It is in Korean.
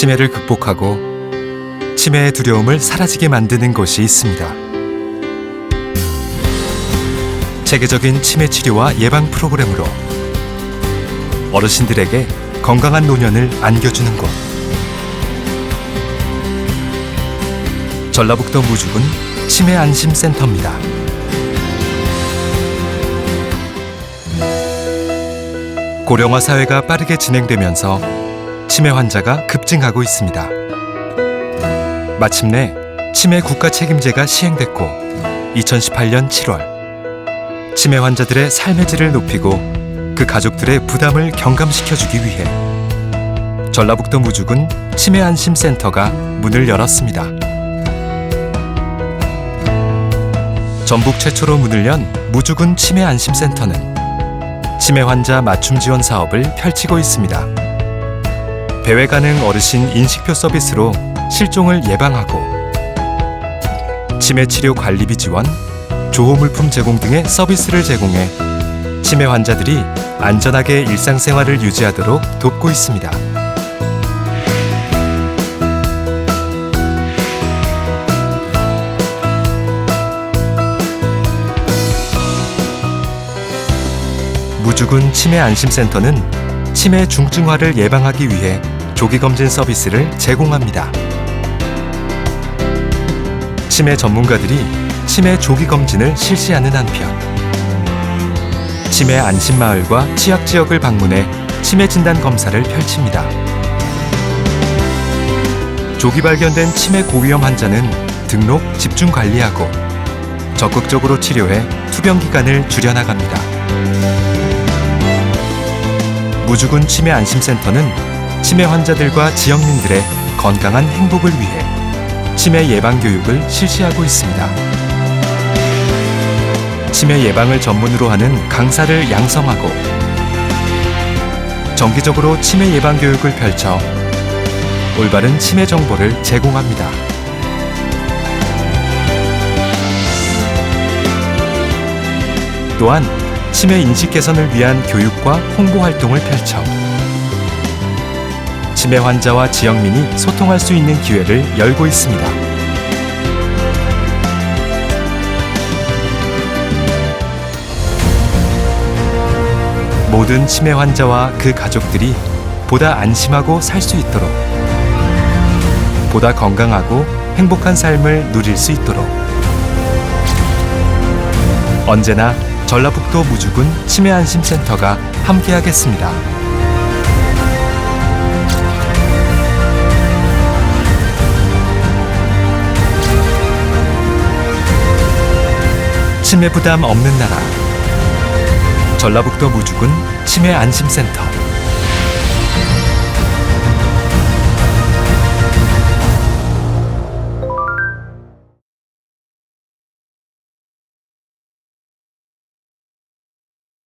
치매를 극복하고 치매의 두려움을 사라지게 만드는 곳이 있습니다. 체계적인 치매 치료와 예방 프로그램으로 어르신들에게 건강한 노년을 안겨주는 곳. 전라북도 무주군 치매 안심 센터입니다. 고령화 사회가 빠르게 진행되면서 치매 환자가 급증하고 있습니다. 마침내 치매 국가 책임제가 시행됐고 2018년 7월 치매 환자들의 삶의 질을 높이고 그 가족들의 부담을 경감시켜 주기 위해 전라북도 무주군 치매 안심 센터가 문을 열었습니다. 전북 최초로 문을 연 무주군 치매 안심 센터는 치매 환자 맞춤 지원 사업을 펼치고 있습니다. 배회 가능 어르신 인식표 서비스로 실종을 예방하고 치매 치료 관리비 지원, 조호 물품 제공 등의 서비스를 제공해 치매 환자들이 안전하게 일상생활을 유지하도록 돕고 있습니다. 무주군 치매 안심센터는 치매 중증화를 예방하기 위해 조기 검진 서비스를 제공합니다. 치매 전문가들이 치매 조기 검진을 실시하는 한편 치매 안심마을과 취약 지역을 방문해 치매 진단 검사를 펼칩니다. 조기 발견된 치매 고위험 환자는 등록 집중 관리하고 적극적으로 치료해 투병 기간을 줄여나갑니다. 무주군 치매 안심센터는 치매 환자들과 지역민들의 건강한 행복을 위해 치매 예방 교육을 실시하고 있습니다. 치매 예방을 전문으로 하는 강사를 양성하고 정기적으로 치매 예방 교육을 펼쳐 올바른 치매 정보를 제공합니다. 또한 치매 인식 개선을 위한 교육과 홍보 활동을 펼쳐 치매 환자와 지역민이 소통할 수 있는 기회를 열고 있습니다. 모든 치매 환자와 그 가족들이 보다 안심하고 살 수 있도록 보다 건강하고 행복한 삶을 누릴 수 있도록 언제나 전라북도 무주군 치매 안심 센터가 함께하겠습니다. 치매 부담 없는 나라 전라북도 무주군 치매 안심 센터